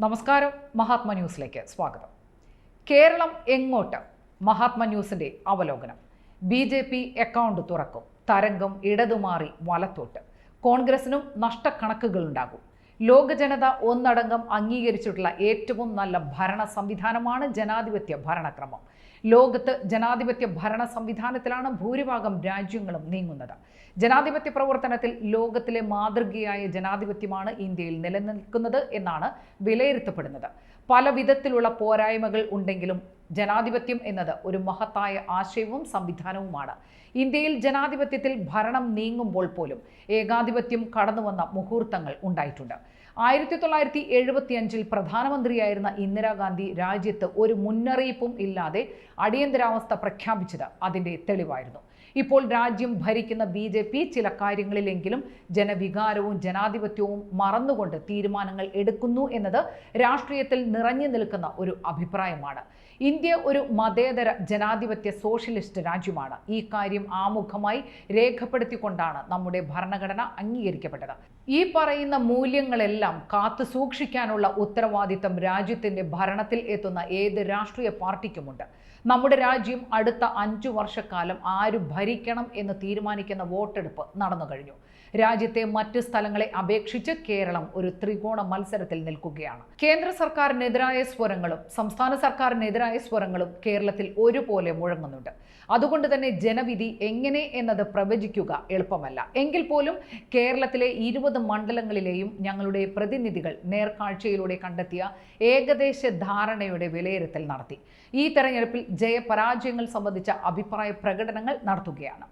നമസ്കാരം മഹാത്മ ന്യൂസിലേക്ക് സ്വാഗതം. കേരളം എങ്ങോട്ട്? മഹാത്മ ന്യൂസിന്റെ അവലോകനം. ബി ജെ പി അക്കൗണ്ട് തുറക്കും. തരംഗം ഇടതുമാറി വലത്തോട്ട്. കോൺഗ്രസിനും നഷ്ടക്കണക്കുകളുണ്ടാകും. ലോക ജനത ഒന്നടങ്കം അംഗീകരിച്ചിട്ടുള്ള ഏറ്റവും നല്ല ഭരണ സംവിധാനമാണ് ജനാധിപത്യ ഭരണക്രമം. ലോകത്ത് ജനാധിപത്യ ഭരണ സംവിധാനത്തിലാണ് ഭൂരിഭാഗം രാജ്യങ്ങളും നീങ്ങുന്നത്. ജനാധിപത്യ പ്രവർത്തനത്തിൽ ലോകത്തിലെ മാതൃകയായ ജനാധിപത്യമാണ് ഇന്ത്യയിൽ നിലനിൽക്കുന്നത് എന്നാണ് വിലയിരുത്തപ്പെടുന്നത്. പല വിധത്തിലുള്ള പോരായ്മകൾ ഉണ്ടെങ്കിലും ജനാധിപത്യം എന്നത് ഒരു മഹത്തായ ആശയവും സംവിധാനവുമാണ്. ഇന്ത്യയിൽ ജനാധിപത്യത്തിൽ ഭരണം നീങ്ങുമ്പോൾ പോലും ഏകാധിപത്യം കടന്നുവന്ന മുഹൂർത്തങ്ങൾ ഉണ്ടായിട്ടുണ്ട്. ആയിരത്തി തൊള്ളായിരത്തി എഴുപത്തി അഞ്ചിൽ പ്രധാനമന്ത്രിയായിരുന്ന ഇന്ദിരാഗാന്ധി രാജ്യത്ത് ഒരു മുന്നറിയിപ്പും ഇല്ലാതെ അടിയന്തരാവസ്ഥ പ്രഖ്യാപിച്ചത് അതിന്റെ തെളിവായിരുന്നു. ഇപ്പോൾ രാജ്യം ഭരിക്കുന്ന ബി ജെ പി ചില കാര്യങ്ങളിലെങ്കിലും ജനവികാരവും ജനാധിപത്യവും മറന്നുകൊണ്ട് തീരുമാനങ്ങൾ എടുക്കുന്നു എന്നത് രാഷ്ട്രീയത്തിൽ നിറഞ്ഞു നിൽക്കുന്ന ഒരു അഭിപ്രായമാണ്. ഇന്ത്യ ഒരു മതേതര ജനാധിപത്യ സോഷ്യലിസ്റ്റ് രാജ്യമാണ്. ഈ കാര്യം ആമുഖമായി രേഖപ്പെടുത്തിക്കൊണ്ടാണ് നമ്മുടെ ഭരണഘടന അംഗീകരിക്കപ്പെട്ടത്. ഈ പറയുന്ന മൂല്യങ്ങളെല്ലാം കാത്തു സൂക്ഷിക്കാനുള്ള ഉത്തരവാദിത്തം രാജ്യത്തിന്റെ ഭരണത്തിൽ എത്തുന്ന ഏത് രാഷ്ട്രീയ പാർട്ടിക്കുമുണ്ട്? നമ്മുടെ രാജ്യം അടുത്ത അഞ്ചു വർഷക്കാലം ആര് ഭരിക്കണം എന്ന് തീരുമാനിക്കുന്ന വോട്ടെടുപ്പ് നടന്നു കഴിഞ്ഞു. രാജ്യത്തെ മറ്റ് സ്ഥലങ്ങളെ അപേക്ഷിച്ച് കേരളം ഒരു ത്രികോണ മത്സരത്തിൽ നിൽക്കുകയാണ്. കേന്ദ്ര സർക്കാരിനെതിരായ സ്വരങ്ങളും സംസ്ഥാന സർക്കാരിനെതിരായ സ്വരങ്ങളും കേരളത്തിൽ ഒരുപോലെ മുഴങ്ങുന്നുണ്ട്. അതുകൊണ്ട് തന്നെ ജനവിധി എങ്ങനെ എന്നത് പ്രവചിക്കുക എളുപ്പമല്ല. എങ്കിൽ പോലും കേരളത്തിലെ ഇരുപത് മണ്ഡലങ്ങളിലെയും ഞങ്ങളുടെ പ്രതിനിധികൾ നേർക്കാഴ്ചയിലൂടെ കണ്ടെത്തിയ ഏകദേശ ധാരണയുടെ വിലയിരുത്തൽ നടത്തി. ഈ തെരഞ്ഞെടുപ്പിൽ ജയപരാജയങ്ങൾ സംബന്ധിച്ച അഭിപ്രായ പ്രകടനങ്ങൾ നടത്തുകയാണ്.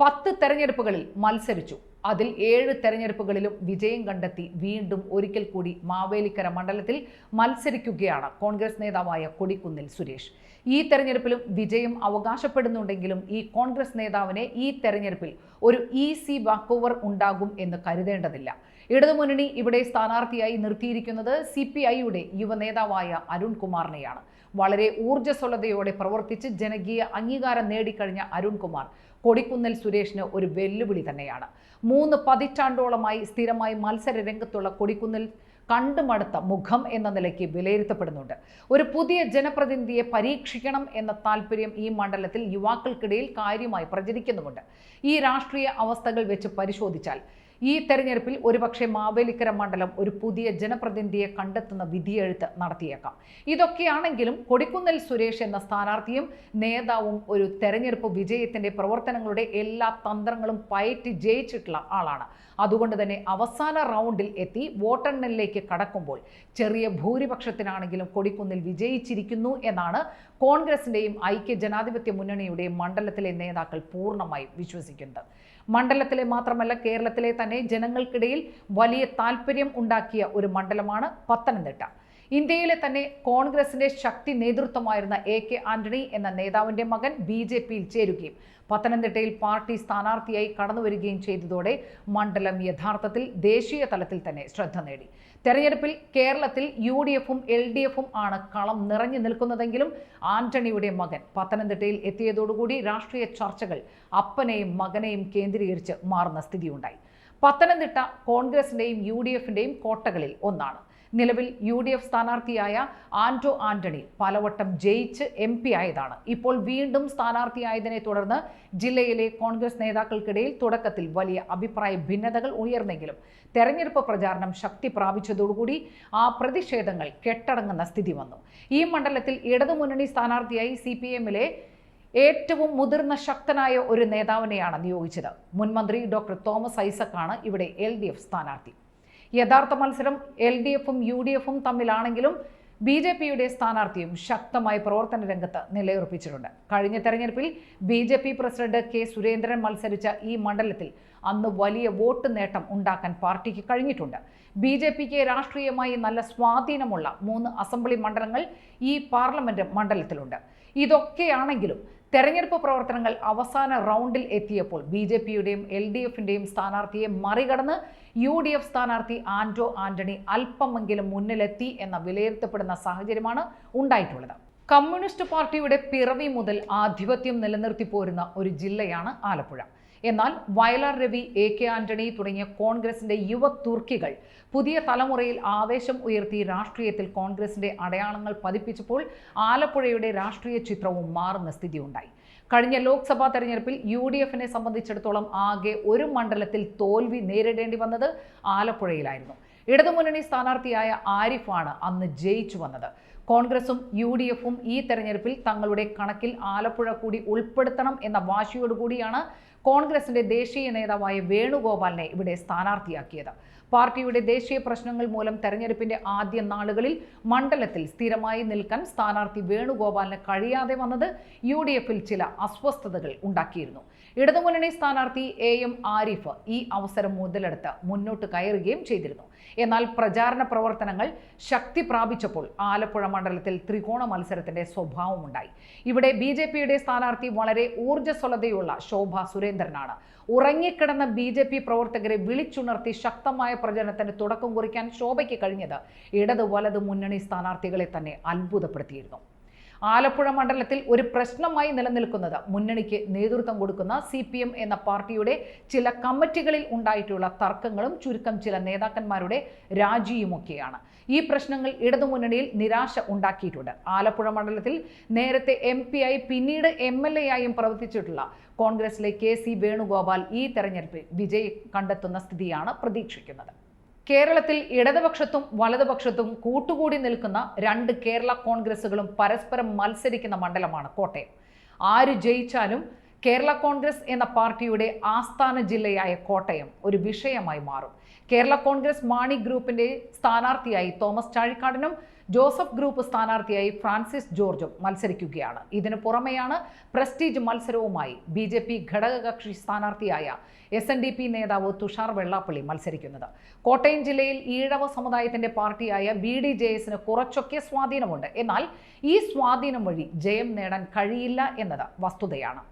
പത്ത് തെരഞ്ഞെടുപ്പുകളിൽ മത്സരിച്ചു. അതിൽ ഏഴ് തെരഞ്ഞെടുപ്പുകളിലും വിജയം കണ്ടെത്തി വീണ്ടും ഒരിക്കൽ കൂടി മാവേലിക്കര മണ്ഡലത്തിൽ മത്സരിക്കുകയാണ് കോൺഗ്രസ് നേതാവായ കൊടിക്കുന്നിൽ സുരേഷ്. ഈ തെരഞ്ഞെടുപ്പിലും വിജയം അവകാശപ്പെടുന്നുണ്ടെങ്കിലും ഈ കോൺഗ്രസ് നേതാവിനെ ഈ തെരഞ്ഞെടുപ്പിൽ ഒരു ഈസി വാക്ക് ഓവർ ഉണ്ടാകും എന്ന് കരുതേണ്ടതില്ല. ഇടതുമുന്നണി ഇവിടെ സ്ഥാനാർത്ഥിയായി നിർത്തിയിരിക്കുന്നത് സി പി ഐയുടെ യുവനേതാവായ അരുൺകുമാറിനെയാണ്. വളരെ ഊർജസ്വലതയോടെ പ്രവർത്തിച്ച് ജനകീയ അംഗീകാരം നേടിക്കഴിഞ്ഞ അരുൺകുമാർ കൊടിക്കുന്നൽ സുരേഷിന് ഒരു വെല്ലുവിളി തന്നെയാണ്. മൂന്ന് പതിറ്റാണ്ടോളമായി സ്ഥിരമായി മത്സര രംഗത്തുള്ള കൊടിക്കുന്നൽ കണ്ടുമടുത്ത മുഖം എന്ന നിലയ്ക്ക് വിലയിരുത്തപ്പെടുന്നുണ്ട്. ഒരു പുതിയ ജനപ്രതിനിധിയെ പരീക്ഷിക്കണം എന്ന താല്പര്യം ഈ മണ്ഡലത്തിൽ യുവാക്കൾക്കിടയിൽ കാര്യമായി പ്രചരിക്കുന്നുമുണ്ട്. ഈ രാഷ്ട്രീയ അവസ്ഥകൾ വെച്ച് പരിശോധിച്ചാൽ ഈ തെരഞ്ഞെടുപ്പിൽ ഒരുപക്ഷെ മാവേലിക്കര മണ്ഡലം ഒരു പുതിയ ജനപ്രതിനിധിയെ കണ്ടെത്തുന്ന വിധിയെഴുത്ത് നടത്തിയേക്കാം. ഇതൊക്കെയാണെങ്കിലും കൊടിക്കുന്നിൽ സുരേഷ് എന്ന സ്ഥാനാർത്ഥിയും നേതാവും ഒരു തെരഞ്ഞെടുപ്പ് വിജയത്തിന്റെ പ്രവർത്തനങ്ങളുടെ എല്ലാ തന്ത്രങ്ങളും പയറ്റി ജയിച്ചിട്ടുള്ള ആളാണ്. അതുകൊണ്ട് തന്നെ അവസാന റൗണ്ടിൽ എത്തി വോട്ടെണ്ണലിലേക്ക് കടക്കുമ്പോൾ ചെറിയ ഭൂരിപക്ഷത്തിനാണെങ്കിലും കൊടിക്കുന്നിൽ വിജയിച്ചിരിക്കുന്നു എന്നാണ് കോൺഗ്രസിന്റെയും ഐക്യ ജനാധിപത്യ മുന്നണിയുടെയും മണ്ഡലത്തിലെ നേതാക്കൾ പൂർണമായും വിശ്വസിക്കുന്നത്. മണ്ഡലത്തിലെ മാത്രമല്ല കേരളത്തിലെ തന്നെ ജനങ്ങൾക്കിടയിൽ വലിയ താല്പര്യം ഉണ്ടാക്കിയ ഒരു മണ്ഡലമാണ് പത്തനംതിട്ട. ഇന്ത്യയിലെ തന്നെ കോൺഗ്രസിന്റെ ശക്തി നേതൃത്വമായിരുന്ന എ കെ ആന്റണി എന്ന നേതാവിന്റെ മകൻ ബി ജെ പിയിൽ ചേരുകയും പത്തനംതിട്ടയിൽ പാർട്ടി സ്ഥാനാർത്ഥിയായി കടന്നുവരികയും ചെയ്തതോടെ മണ്ഡലം യഥാർത്ഥത്തിൽ ദേശീയ തലത്തിൽ തന്നെ ശ്രദ്ധ നേടി. തെരഞ്ഞെടുപ്പിൽ കേരളത്തിൽ യു ഡി എഫും എൽ ഡി എഫും ആണ് കളം നിറഞ്ഞു നിൽക്കുന്നതെങ്കിലും ആന്റണിയുടെ മകൻ പത്തനംതിട്ടയിൽ എത്തിയതോടുകൂടി രാഷ്ട്രീയ ചർച്ചകൾ അപ്പനെയും മകനെയും കേന്ദ്രീകരിച്ച് മാറുന്ന സ്ഥിതിയുണ്ടായി. പത്തനംതിട്ട കോൺഗ്രസിന്റെയും യു ഡി എഫിന്റെയും കോട്ടകളിൽ ഒന്നാണ്. നിലവിൽ യു ഡി എഫ് സ്ഥാനാർത്ഥിയായ ആന്റോ ആന്റണി പലവട്ടം ജയിച്ച് എം പി ആയതാണ്. ഇപ്പോൾ വീണ്ടും സ്ഥാനാർത്ഥിയായതിനെ തുടർന്ന് ജില്ലയിലെ കോൺഗ്രസ് നേതാക്കൾക്കിടയിൽ തുടക്കത്തിൽ വലിയ അഭിപ്രായ ഭിന്നതകൾ ഉയർന്നെങ്കിലും തെരഞ്ഞെടുപ്പ് പ്രചാരണം ശക്തി പ്രാപിച്ചതോടുകൂടി ആ പ്രതിഷേധങ്ങൾ കെട്ടടങ്ങുന്ന സ്ഥിതി വന്നു. ഈ മണ്ഡലത്തിൽ ഇടതുമുന്നണി സ്ഥാനാർത്ഥിയായി സി പി എമ്മിലെ ഏറ്റവും മുതിർന്ന ശക്തനായ ഒരു നേതാവിനെയാണ് നിയോഗിച്ചത്. മുൻമന്ത്രി ഡോക്ടർ തോമസ് ഐസക്കാണ് ഇവിടെ എൽ ഡി എഫ് സ്ഥാനാർത്ഥി. യഥാർത്ഥ മത്സരം എൽ ഡി എഫും യു ഡി എഫും തമ്മിലാണെങ്കിലും ബി ജെ പിയുടെ സ്ഥാനാർത്ഥിയും ശക്തമായി പ്രവർത്തന രംഗത്ത് നിലയുറപ്പിച്ചിട്ടുണ്ട്. കഴിഞ്ഞ തെരഞ്ഞെടുപ്പിൽ B J P president K Surendran മത്സരിച്ച ഈ മണ്ഡലത്തിൽ അന്ന് വലിയ വോട്ട് നേട്ടം ഉണ്ടാക്കാൻ പാർട്ടിക്ക് കഴിഞ്ഞിട്ടുണ്ട്. ബി ജെ പിക്ക് രാഷ്ട്രീയമായി നല്ല സ്വാധീനമുള്ള മൂന്ന് അസംബ്ലി മണ്ഡലങ്ങൾ ഈ പാർലമെന്റ് മണ്ഡലത്തിലുണ്ട്. ഇതൊക്കെയാണെങ്കിലും തെരഞ്ഞെടുപ്പ് പ്രവർത്തനങ്ങൾ അവസാന റൗണ്ടിൽ എത്തിയപ്പോൾ ബി ജെ പിയുടെയും എൽ ഡി എഫിന്റെയും സ്ഥാനാർത്ഥിയെ മറികടന്ന് യു ഡി എഫ് സ്ഥാനാർത്ഥി ആന്റോ ആന്റണി അല്പമെങ്കിലും മുന്നിലെത്തി എന്ന വിലയിരുത്തപ്പെടുന്ന സാഹചര്യമാണ് ഉണ്ടായിട്ടുള്ളത്. കമ്മ്യൂണിസ്റ്റ് പാർട്ടിയുടെ പിറവി മുതൽ ആധിപത്യം നിലനിർത്തി പോരുന്ന ഒരു ജില്ലയാണ് ആലപ്പുഴ. എന്നാൽ വയലാർ രവി എ കെ ആന്റണി തുടങ്ങിയ കോൺഗ്രസിന്റെ യുവ തുർക്കികൾ പുതിയ തലമുറയിൽ ആവേശം ഉയർത്തി രാഷ്ട്രീയത്തിൽ കോൺഗ്രസിന്റെ അടയാളങ്ങൾ പതിപ്പിച്ചപ്പോൾ ആലപ്പുഴയുടെ രാഷ്ട്രീയ ചിത്രവും മാറുന്ന സ്ഥിതിയുണ്ടായി. കഴിഞ്ഞ ലോക്സഭാ തെരഞ്ഞെടുപ്പിൽ യു ഡി എഫിനെ സംബന്ധിച്ചിടത്തോളം ആകെ ഒരു മണ്ഡലത്തിൽ തോൽവി നേരിടേണ്ടി വന്നത് ആലപ്പുഴയിലായിരുന്നു. ഇടതുമുന്നണി സ്ഥാനാർത്ഥിയായ ആരിഫാണ് അന്ന് ജയിച്ചു വന്നത്. കോൺഗ്രസും യു ഡി എഫും ഈ തെരഞ്ഞെടുപ്പിൽ തങ്ങളുടെ കണക്കിൽ ആലപ്പുഴ കൂടി ഉൾപ്പെടുത്തണം എന്ന വാശിയോടുകൂടിയാണ് കോൺഗ്രസിന്റെ ദേശീയ നേതാവായ വേണുഗോപാലിനെ ഇവിടെ സ്ഥാനാർത്ഥിയാക്കിയത്. പാർട്ടിയുടെ ദേശീയ പ്രശ്നങ്ങൾ മൂലം തെരഞ്ഞെടുപ്പിന്റെ ആദ്യ നാളുകളിൽ മണ്ഡലത്തിൽ സ്ഥിരമായി നിൽക്കാൻ സ്ഥാനാർത്ഥി വേണുഗോപാലിന് കഴിയാതെ വന്നത് യു ഡി എഫിൽ ചില അസ്വസ്ഥതകൾ ഉണ്ടാക്കിയിരുന്നു. ഇടതുമുന്നണി സ്ഥാനാർത്ഥി എ എം ആരിഫ് ഈ അവസരം മുതലെടുത്ത് മുന്നോട്ട് കയറുകയും ചെയ്തിരുന്നു. എന്നാൽ പ്രചാരണ പ്രവർത്തനങ്ങൾ ശക്തി പ്രാപിച്ചപ്പോൾ ആലപ്പുഴ മണ്ഡലത്തിൽ ത്രികോണ മത്സരത്തിന്റെ സ്വഭാവമുണ്ടായി. ഇവിടെ ബി ജെ പിയുടെ സ്ഥാനാർത്ഥി വളരെ ഊർജസ്വലതയുള്ള ശോഭ സുരേന്ദ്രനാണ്. ഉറങ്ങിക്കിടന്ന ബി ജെ പി പ്രവർത്തകരെ വിളിച്ചുണർത്തി ശക്തമായ പ്രചരണത്തിന് തുടക്കം കുറിക്കാൻ ശോഭയ്ക്ക് കഴിഞ്ഞത് ഇടത് വലത് മുന്നണി സ്ഥാനാർത്ഥികളെ തന്നെ അത്ഭുതപ്പെടുത്തിയിരുന്നു. ആലപ്പുഴ മണ്ഡലത്തിൽ ഒരു പ്രശ്നമായി നിലനിൽക്കുന്നത്. മുന്നണിക്ക് നേതൃത്വം കൊടുക്കുന്ന സി എന്ന പാർട്ടിയുടെ ചില കമ്മിറ്റികളിൽ ഉണ്ടായിട്ടുള്ള തർക്കങ്ങളും ചുരുക്കം ചില നേതാക്കന്മാരുടെ രാജിയുമൊക്കെയാണ്. ഈ പ്രശ്നങ്ങൾ ഇടതുമുന്നണിയിൽ നിരാശ ഉണ്ടാക്കിയിട്ടുണ്ട്. ആലപ്പുഴ മണ്ഡലത്തിൽ നേരത്തെ എം പി ആയി പിന്നീട് എം എൽ എ ആയും പ്രവർത്തിച്ചിട്ടുള്ള കോൺഗ്രസിലെ കെ സി വേണുഗോപാൽ ഈ തെരഞ്ഞെടുപ്പിൽ വിജയം കണ്ടെത്തുന്ന സ്ഥിതിയാണ് പ്രതീക്ഷിക്കുന്നത്. കേരളത്തിൽ ഇടതുപക്ഷത്തും വലതുപക്ഷത്തും കൂട്ടുകൂടി നിൽക്കുന്ന രണ്ട് കേരള കോൺഗ്രസുകളും പരസ്പരം മത്സരിക്കുന്ന മണ്ഡലമാണ് കോട്ടയം. ആര് ജയിച്ചാലും കേരള കോൺഗ്രസ് എന്ന പാർട്ടിയുടെ ആസ്ഥാന ജില്ലയായ കോട്ടയം ഒരു വിഷയമായി മാറും. കേരള കോൺഗ്രസ് മാണി ഗ്രൂപ്പിന്റെ സ്ഥാനാർത്ഥിയായി തോമസ് ചാഴിക്കാടനും ജോസഫ് ഗ്രൂപ്പ് സ്ഥാനാർത്ഥിയായി ഫ്രാൻസിസ് ജോർജും മത്സരിക്കുകയാണ്. ഇതിനു പുറമെയാണ് പ്രസ്റ്റീജ് മത്സരവുമായി ബി ജെ പി ഘടകകക്ഷി സ്ഥാനാർത്ഥിയായ എസ് എൻ ഡി പി നേതാവ് തുഷാർ വെള്ളാപ്പള്ളി മത്സരിക്കുന്നത്. കോട്ടയം ജില്ലയിൽ ഈഴവ സമുദായത്തിന്റെ പാർട്ടിയായ ബി ഡി ജെ എസിന് കുറച്ചൊക്കെ സ്വാധീനമുണ്ട്. എന്നാൽ ഈ സ്വാധീനം വഴി ജയം നേടാൻ കഴിയില്ല എന്നത് വസ്തുതയാണ്.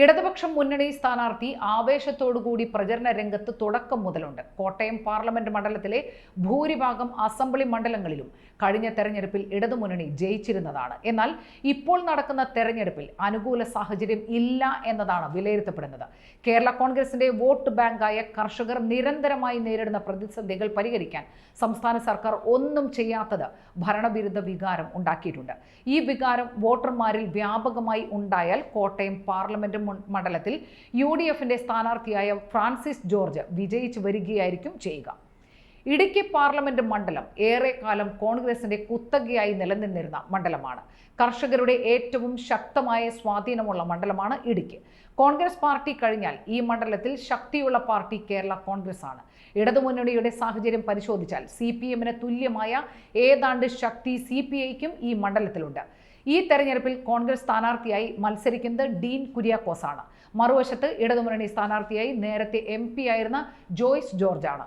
ഇടതുപക്ഷം മുന്നണി സ്ഥാനാർത്ഥി ആവേശത്തോടുകൂടി പ്രചരണ രംഗത്ത് തുടക്കം മുതലുണ്ട്. കോട്ടയം പാർലമെന്റ് മണ്ഡലത്തിലെ ഭൂരിഭാഗം അസംബ്ലി മണ്ഡലങ്ങളിലും കഴിഞ്ഞ തെരഞ്ഞെടുപ്പിൽ ഇടതുമുന്നണി ജയിച്ചിരുന്നതാണ്. എന്നാൽ ഇപ്പോൾ നടക്കുന്ന തെരഞ്ഞെടുപ്പിൽ അനുകൂല സാഹചര്യം ഇല്ല എന്നതാണ് വിലയിരുത്തപ്പെടുന്നത്. കേരള കോൺഗ്രസിന്റെ വോട്ട് ബാങ്കായ കർഷകർ നിരന്തരമായി നേരിടുന്ന പ്രതിസന്ധികൾ പരിഹരിക്കാൻ സംസ്ഥാന സർക്കാർ ഒന്നും ചെയ്യാത്തത് ഭരണവിരുദ്ധ വികാരം ഉണ്ടാക്കിയിട്ടുണ്ട്. ഈ വികാരം വോട്ടർമാരിൽ വ്യാപകമായി ഉണ്ടായാൽ കോട്ടയം പാർലമെന്റ് മണ്ഡലത്തിൽ യു ഡി എഫിന്റെ സ്ഥാനാർത്ഥിയായ ഫ്രാൻസിസ് ജോർജ് വിജയിച്ചു വരികയായിരിക്കും ചെയ്യുക. ഇടുക്കി പാർലമെന്റ് മണ്ഡലം ഏറെക്കാലം കോൺഗ്രസിന്റെ കുത്തകയായി നിലനിന്നിരുന്ന മണ്ഡലമാണ്. കർഷകരുടെ ഏറ്റവും ശക്തമായ സ്വാധീനമുള്ള മണ്ഡലമാണ് ഇടുക്കി. കോൺഗ്രസ് പാർട്ടി കഴിഞ്ഞാൽ ഈ മണ്ഡലത്തിൽ ശക്തിയുള്ള പാർട്ടി കേരള കോൺഗ്രസ് ആണ്. ഇടതുമുന്നണിയുടെ സാഹചര്യം പരിശോധിച്ചാൽ സി പി എമ്മിന് തുല്യമായ ഏതാണ്ട് ശക്തി സി പി ഐക്കും ഈ മണ്ഡലത്തിലുണ്ട്. ഈ തെരഞ്ഞെടുപ്പിൽ കോൺഗ്രസ് സ്ഥാനാർത്ഥിയായി മത്സരിക്കുന്നത് ഡീൻ കുര്യാക്കോസ് ആണ് മറുവശത്ത് ഇടതുമുന്നണി സ്ഥാനാർത്ഥിയായി നേരത്തെ എം പി ആയിരുന്ന ജോയ്സ് ജോർജ് ആണ്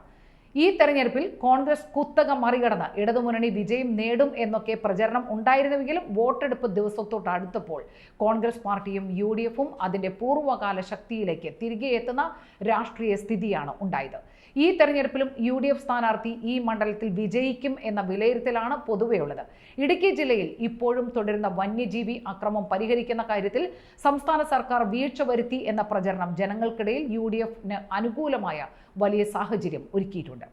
ഈ തെരഞ്ഞെടുപ്പിൽ കോൺഗ്രസ് കുത്തക മറികടന്ന് ഇടതുമുന്നണി വിജയം നേടും എന്നൊക്കെ പ്രചരണം ഉണ്ടായിരുന്നുവെങ്കിലും വോട്ടെടുപ്പ് ദിവസത്തോട്ട് അടുത്തപ്പോൾ കോൺഗ്രസ് പാർട്ടിയും യു ഡി എഫും അതിന്റെ പൂർവകാല ശക്തിയിലേക്ക് തിരികെ എത്തുന്ന രാഷ്ട്രീയ സ്ഥിതിയാണ് ഉണ്ടായത്. ഈ തെരഞ്ഞെടുപ്പിലും യു ഡി എഫ് സ്ഥാനാർത്ഥി ഈ മണ്ഡലത്തിൽ വിജയിക്കും എന്ന വിലയിരുത്തലാണ് പൊതുവെയുള്ളത് ഇടുക്കി ജില്ലയിൽ ഇപ്പോഴും തുടരുന്ന വന്യജീവി അക്രമം പരിഹരിക്കുന്ന കാര്യത്തിൽ സംസ്ഥാന സർക്കാർ വീഴ്ച വരുത്തി എന്ന പ്രചരണം ജനങ്ങൾക്കിടയിൽ യു ഡി എഫിന് അനുകൂലമായ വലിയ സാഹചര്യം ഒരുക്കിയിട്ടുണ്ട്.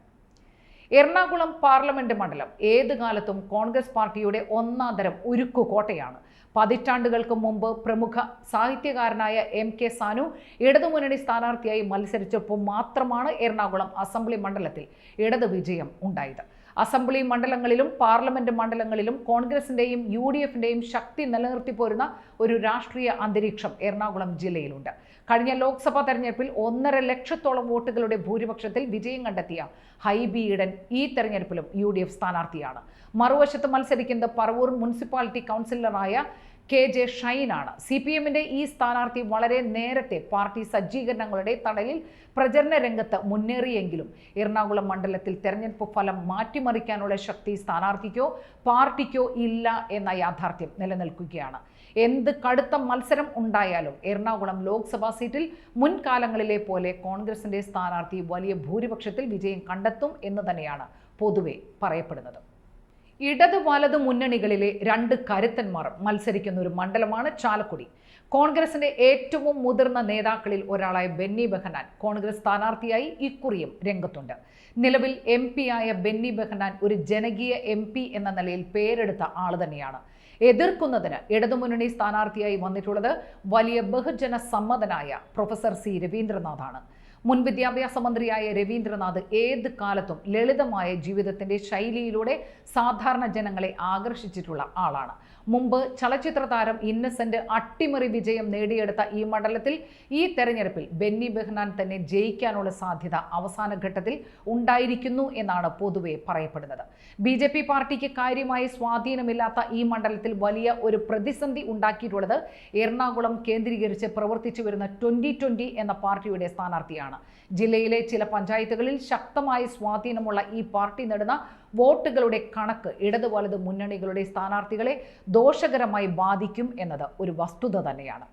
എറണാകുളം പാർലമെന്റ് മണ്ഡലം ഏത് കാലത്തും കോൺഗ്രസ് പാർട്ടിയുടെ ഒന്നാന്തരം ഉരുക്കു കോട്ടയാണ് പതിറ്റാണ്ടുകൾക്ക് മുമ്പ് പ്രമുഖ സാഹിത്യകാരനായ എം കെ സാനു ഇടതുമുന്നണി സ്ഥാനാർത്ഥിയായി മത്സരിച്ചപ്പോൾ മാത്രമാണ് എറണാകുളം അസംബ്ലി മണ്ഡലത്തിൽ ഇടത് വിജയം ഉണ്ടായത്. അസംബ്ലി മണ്ഡലങ്ങളിലും പാർലമെന്റ് മണ്ഡലങ്ങളിലും കോൺഗ്രസിന്റെയും യു ഡി എഫിന്റെയും ശക്തി നിലനിർത്തി പോരുന്ന ഒരു രാഷ്ട്രീയ അന്തരീക്ഷം എറണാകുളം ജില്ലയിലുണ്ട്. കഴിഞ്ഞ ലോക്സഭാ തെരഞ്ഞെടുപ്പിൽ ഒന്നര ലക്ഷത്തോളം വോട്ടുകളുടെ ഭൂരിപക്ഷത്തിൽ വിജയം കണ്ടെത്തിയ ഹൈബി ഈഡൻ ഈ തെരഞ്ഞെടുപ്പിലും യു ഡി എഫ് സ്ഥാനാർത്ഥിയാണ്. മറുവശത്ത് മത്സരിക്കുന്നത് പറവൂർ മുനിസിപ്പാലിറ്റി കൗൺസിലറായ കെ ജെ ഷൈനാണ്. സി പി എമ്മിന്റെ ഈ സ്ഥാനാർത്ഥി വളരെ നേരത്തെ പാർട്ടി സജ്ജീകരണങ്ങളുടെ തടലിൽ പ്രചരണ രംഗത്ത് മുന്നേറിയെങ്കിലും എറണാകുളം മണ്ഡലത്തിൽ തെരഞ്ഞെടുപ്പ് ഫലം മാറ്റിമറിക്കാനുള്ള ശക്തി സ്ഥാനാർത്ഥിക്കോ പാർട്ടിക്കോ ഇല്ല എന്ന യാഥാർത്ഥ്യം നിലനിൽക്കുകയാണ്. എന്ത് കടുത്ത മത്സരം ഉണ്ടായാലും എറണാകുളം ലോക്സഭാ സീറ്റിൽ മുൻകാലങ്ങളിലെ പോലെ കോൺഗ്രസിന്റെ സ്ഥാനാർത്ഥി വലിയ ഭൂരിപക്ഷത്തിൽ വിജയം കണ്ടെത്തും എന്ന് തന്നെയാണ് പൊതുവെ പറയപ്പെടുന്നത്. ഇടത് വലത് മുന്നണികളിലെ രണ്ട് കരുത്തന്മാർ മത്സരിക്കുന്ന ഒരു മണ്ഡലമാണ് ചാലക്കുടി. കോൺഗ്രസിന്റെ ഏറ്റവും മുതിർന്ന നേതാക്കളിൽ ഒരാളായ ബെന്നി ബെഹനാൻ കോൺഗ്രസ് സ്ഥാനാർത്ഥിയായി ഇക്കുറിയും രംഗത്തുണ്ട്. നിലവിൽ എം ആയ ബെന്നി ബെഹനാൻ ഒരു ജനകീയ എം എന്ന നിലയിൽ പേരെടുത്ത ആൾ തന്നെയാണ്. എതിർക്കുന്നതിന് ഇടതുമുന്നണി സ്ഥാനാർത്ഥിയായി വന്നിട്ടുള്ളത് വലിയ ബഹുജന സമ്മതനായ പ്രൊഫസർ സി രവീന്ദ്രനാഥാണ്. മുൻ വിദ്യാഭ്യാസ മന്ത്രിയായ രവീന്ദ്രനാഥ് ഏത് കാലത്തും ലളിതമായ ജീവിതത്തിന്റെ ശൈലിയിലൂടെ സാധാരണ ജനങ്ങളെ ആകർഷിച്ചിട്ടുള്ള ആളാണ്. മുമ്പ് ചലച്ചിത്ര താരം ഇന്നസെന്റ് അട്ടിമറി വിജയം നേടിയെടുത്ത ഈ മണ്ഡലത്തിൽ ഈ തെരഞ്ഞെടുപ്പിൽ ബെന്നി ബെഹ്നാൻ തന്നെ ജയിക്കാനുള്ള സാധ്യത അവസാന ഘട്ടത്തിൽ ഉണ്ടായിരിക്കുന്നു എന്നാണ് പൊതുവെ പറയപ്പെടുന്നത്. ബി ജെ പി പാർട്ടിക്ക് കാര്യമായ സ്വാധീനമില്ലാത്ത ഈ മണ്ഡലത്തിൽ വലിയ ഒരു പ്രതിസന്ധി ഉണ്ടാക്കിയിട്ടുള്ളത് എറണാകുളം കേന്ദ്രീകരിച്ച് പ്രവർത്തിച്ചു വരുന്ന ട്വന്റി ട്വന്റി എന്ന പാർട്ടിയുടെ സ്ഥാനാർത്ഥിയാണ്. ജില്ലയിലെ ചില പഞ്ചായത്തുകളിൽ ശക്തമായ സ്വാധീനമുള്ള ഈ പാർട്ടി നേടുന്ന വോട്ടുകളുടെ കണക്ക് ഇടത് വലത് മുന്നണികളുടെ സ്ഥാനാർത്ഥികളെ ദോഷകരമായി ബാധിക്കും എന്നത് ഒരു വസ്തുത തന്നെയാണ്.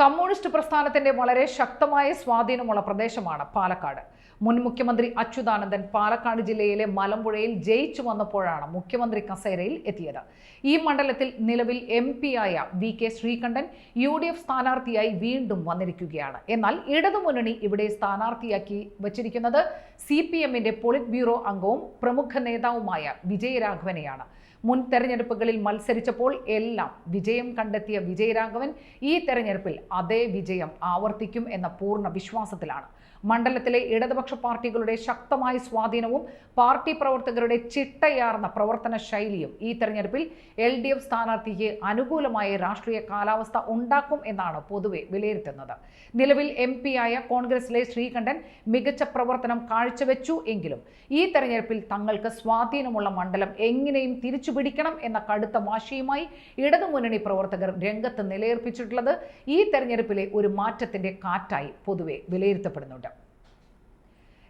കമ്മ്യൂണിസ്റ്റ് പ്രസ്ഥാനത്തിന്റെ വളരെ ശക്തമായ സ്വാധീനമുള്ള പ്രദേശമാണ് പാലക്കാട്. മുൻ മുഖ്യമന്ത്രി അച്യുതാനന്ദൻ പാലക്കാട് ജില്ലയിലെ മലമ്പുഴയിൽ ജയിച്ചു വന്നപ്പോഴാണ് മുഖ്യമന്ത്രി കസേരയിൽ എത്തിയത്. ഈ മണ്ഡലത്തിൽ നിലവിൽ എം ആയ V K Sreekandan U D F സ്ഥാനാർത്ഥിയായി വീണ്ടും വന്നിരിക്കുകയാണ്. എന്നാൽ ഇടതുമുന്നണി ഇവിടെ സ്ഥാനാർത്ഥിയാക്കി വച്ചിരിക്കുന്നത് സി പി എമ്മിന്റെ പൊളിറ്റ് ബ്യൂറോ അംഗവും പ്രമുഖ നേതാവുമായ വിജയരാഘവനെയാണ്. മുൻ തെരഞ്ഞെടുപ്പുകളിൽ മത്സരിച്ചപ്പോൾ എല്ലാം വിജയം കണ്ടെത്തിയ വിജയരാഘവൻ ഈ തെരഞ്ഞെടുപ്പിൽ അതേ വിജയം ആവർത്തിക്കും എന്ന പൂർണ വിശ്വാസത്തിലാണ്. മണ്ഡലത്തിലെ ഇടതുപക്ഷ പാർട്ടികളുടെ ശക്തമായ സ്വാധീനവും പാർട്ടി പ്രവർത്തകരുടെ ചിട്ടയാർന്ന പ്രവർത്തന ശൈലിയും ഈ തെരഞ്ഞെടുപ്പിൽ എൽ ഡി എഫ് സ്ഥാനാർത്ഥിക്ക് അനുകൂലമായ രാഷ്ട്രീയ കാലാവസ്ഥ ഉണ്ടാക്കും എന്നാണ് പൊതുവെ വിലയിരുത്തുന്നത്. നിലവിൽ എം ആയ കോൺഗ്രസിലെ ശ്രീകണ്ഠൻ മികച്ച പ്രവർത്തനം കാഴ്ചവെച്ചു എങ്കിലും ഈ തെരഞ്ഞെടുപ്പിൽ തങ്ങൾക്ക് സ്വാധീനമുള്ള മണ്ഡലം എങ്ങനെയും തിരിച്ചുപിടിക്കണം എന്ന കടുത്ത വാശിയുമായി ഇടതുമുന്നണി പ്രവർത്തകർ രംഗത്ത് നിലയർപ്പിച്ചിട്ടുള്ളത് ഈ തെരഞ്ഞെടുപ്പിലെ ഒരു മാറ്റത്തിന്റെ കാറ്റായി പൊതുവെ വിലയിരുത്തപ്പെടുന്നുണ്ട്.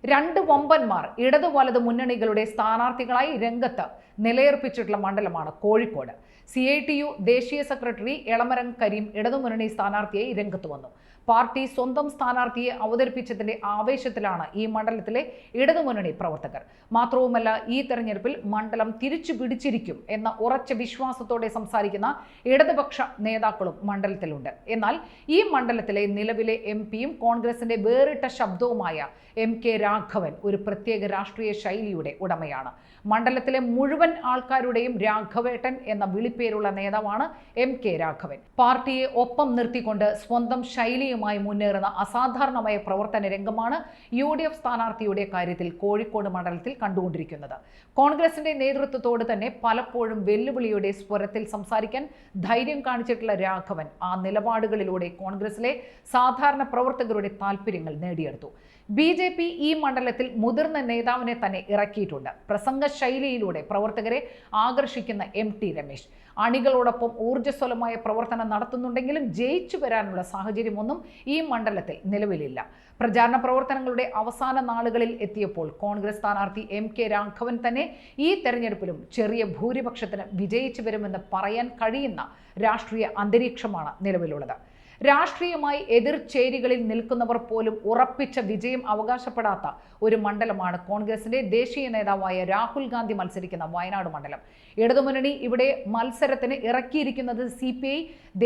രണ്ട് വമ്പന്മാർ ഇടതു വലത് മുന്നണികളുടെ സ്ഥാനാർത്ഥികളായി രംഗത്ത് നിലയർപ്പിച്ചിട്ടുള്ള മണ്ഡലമാണ് Kozhikode. C I T U ദേശീയ സെക്രട്ടറി എളമരം കരീം ഇടതുമുന്നണി സ്ഥാനാർത്ഥിയായി രംഗത്ത് വന്നു. പാർട്ടി സ്വന്തം സ്ഥാനാർത്ഥിയെ അവതരിപ്പിച്ചതിന്റെ ആവേശത്തിലാണ് ഈ മണ്ഡലത്തിലെ ഇടതുമുന്നണി പ്രവർത്തകർ. മാത്രവുമല്ല ഈ തെരഞ്ഞെടുപ്പിൽ മണ്ഡലം തിരിച്ചു പിടിച്ചിരിക്കും എന്ന ഉറച്ച വിശ്വാസത്തോടെ സംസാരിക്കുന്ന ഇടതുപക്ഷ നേതാക്കളും മണ്ഡലത്തിലുണ്ട്. എന്നാൽ ഈ മണ്ഡലത്തിലെ നിലവിലെ എം പിയും കോൺഗ്രസിന്റെ വേറിട്ട ശബ്ദവുമായ എം കെ രാഘവൻ ഒരു പ്രത്യേക രാഷ്ട്രീയ ശൈലിയുടെ ഉടമയാണ്. മണ്ഡലത്തിലെ മുഴുവൻ ആൾക്കാരുടെയും രാഘവേട്ടൻ എന്ന വിളിപ്പേരുള്ള നേതാവാണ് എം കെ രാഘവൻ. പാർട്ടിയെ ഒപ്പം നിർത്തിക്കൊണ്ട് സ്വന്തം ശൈലിയുമായി മുന്നേറുന്ന അസാധാരണമായ പ്രവർത്തന രംഗമാണ് യു ഡി എഫ് സ്ഥാനാർത്ഥിയുടെ കാര്യത്തിൽ കോഴിക്കോട് മണ്ഡലത്തിൽ കണ്ടുകൊണ്ടിരിക്കുന്നത്. കോൺഗ്രസിന്റെ നേതൃത്വത്തോട് തന്നെ പലപ്പോഴും വെല്ലുവിളിയുടെ സ്വരത്തിൽ സംസാരിക്കാൻ ധൈര്യം കാണിച്ചിട്ടുള്ള രാഘവൻ ആ നിലപാടുകളിലൂടെ കോൺഗ്രസിലെ സാധാരണ പ്രവർത്തകരുടെ താല്പര്യങ്ങൾ നേടിയെടുത്തു. ബി ജെ പി ഈ മണ്ഡലത്തിൽ മുതിർന്ന നേതാവിനെ തന്നെ ഇറക്കിയിട്ടുണ്ട്. പ്രസംഗ ശൈലിയിലൂടെ പ്രവർത്തകരെ ആകർഷിക്കുന്ന എം ടി രമേശ്. അണികളോടൊപ്പം ഊർജസ്വലമായ പ്രവർത്തനം നടത്തുന്നുണ്ടെങ്കിലും ജയിച്ചു വരാനുള്ള സാഹചര്യമൊന്നും ഈ മണ്ഡലത്തിൽ നിലവിലില്ല. പ്രചാരണ പ്രവർത്തനങ്ങളുടെ അവസാന നാളുകളിൽ എത്തിയപ്പോൾ കോൺഗ്രസ് സ്ഥാനാർത്ഥി എം കെ രാഘവൻ തന്നെ ഈ തെരഞ്ഞെടുപ്പിലും ചെറിയ ഭൂരിപക്ഷത്തിന് വിജയിച്ചു വരുമെന്ന് പറയാൻ കഴിയുന്ന രാഷ്ട്രീയ അന്തരീക്ഷമാണ് നിലവിലുള്ളത്. രാഷ്ട്രീയമായി എതിർചേരികളിൽ നിൽക്കുന്നവർ പോലും ഉറപ്പിച്ച വിജയം അവകാശപ്പെടാത്ത ഒരു മണ്ഡലമാണ് കോൺഗ്രസിന്റെ ദേശീയ നേതാവായ രാഹുൽ ഗാന്ധി മത്സരിക്കുന്ന വയനാട് മണ്ഡലം. ഇടതുമുന്നണി ഇവിടെ മത്സരത്തിന് ഇറക്കിയിരിക്കുന്നത് സി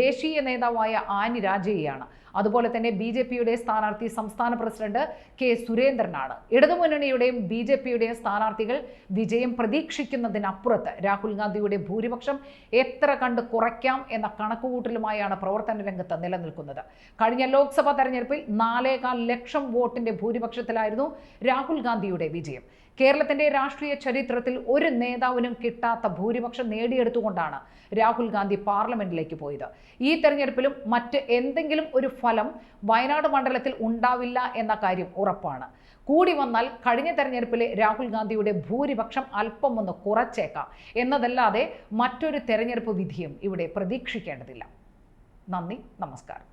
ദേശീയ നേതാവായ ആനി രാജയെയാണ്. അതുപോലെ തന്നെ ബി ജെ പിയുടെ സ്ഥാനാർത്ഥി സംസ്ഥാന പ്രസിഡന്റ് കെ സുരേന്ദ്രനാണ്. ഇടതുമുന്നണിയുടെയും ബി ജെ പിയുടെയും സ്ഥാനാർത്ഥികൾ വിജയം പ്രതീക്ഷിക്കുന്നതിനപ്പുറത്ത് രാഹുൽ ഗാന്ധിയുടെ ഭൂരിപക്ഷം എത്ര കണ്ട് കുറയ്ക്കാം എന്ന കണക്കുകൂട്ടലുമായാണ് പ്രവർത്തന രംഗത്ത് നിലനിൽക്കുന്നത്. കഴിഞ്ഞ ലോക്സഭാ തെരഞ്ഞെടുപ്പിൽ നാലേകാൽ ലക്ഷം വോട്ടിന്റെ ഭൂരിപക്ഷത്തിലായിരുന്നു രാഹുൽ ഗാന്ധിയുടെ വിജയം. കേരളത്തിന്റെ രാഷ്ട്രീയ ചരിത്രത്തിൽ ഒരു നേതാവിനും കിട്ടാത്ത ഭൂരിപക്ഷം നേടിയെടുത്തുകൊണ്ടാണ് രാഹുൽ ഗാന്ധി പാർലമെന്റിലേക്ക് പോയത്. ഈ തെരഞ്ഞെടുപ്പിലും മറ്റ് എന്തെങ്കിലും ഒരു ഫലം വയനാട് മണ്ഡലത്തിൽ ഉണ്ടാവില്ല എന്ന കാര്യം ഉറപ്പാണ്. കൂടി വന്നാൽ കഴിഞ്ഞ തെരഞ്ഞെടുപ്പിലെ രാഹുൽ ഗാന്ധിയുടെ ഭൂരിപക്ഷം അല്പം ഒന്ന് കുറച്ചേക്കാം എന്നതല്ലാതെ മറ്റൊരു തെരഞ്ഞെടുപ്പ് വിധിയും ഇവിടെ പ്രതീക്ഷിക്കേണ്ടതില്ല. നന്ദി നമസ്കാരം.